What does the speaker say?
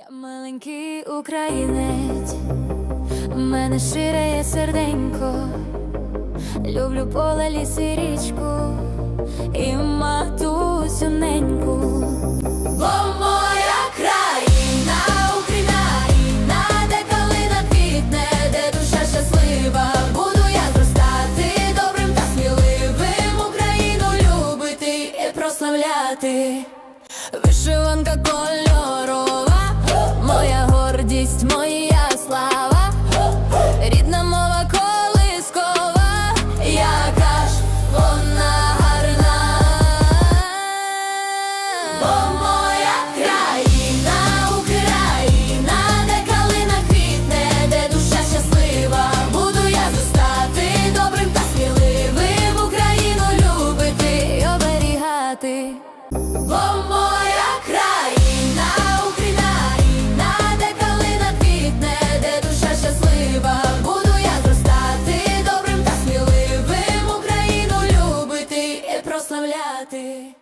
Я маленький українець, мене шире є серденько, люблю поле, ліс і річку. І матусю неньку. Бо моя гордість, моя слава, рідна мова колискова, яка ж вона гарна, бо моя країна, Україна, де калина квітне, де душа щаслива, буду я зростати добрим та сміливим, Україну любити і оберігати. Бо моя прославляти.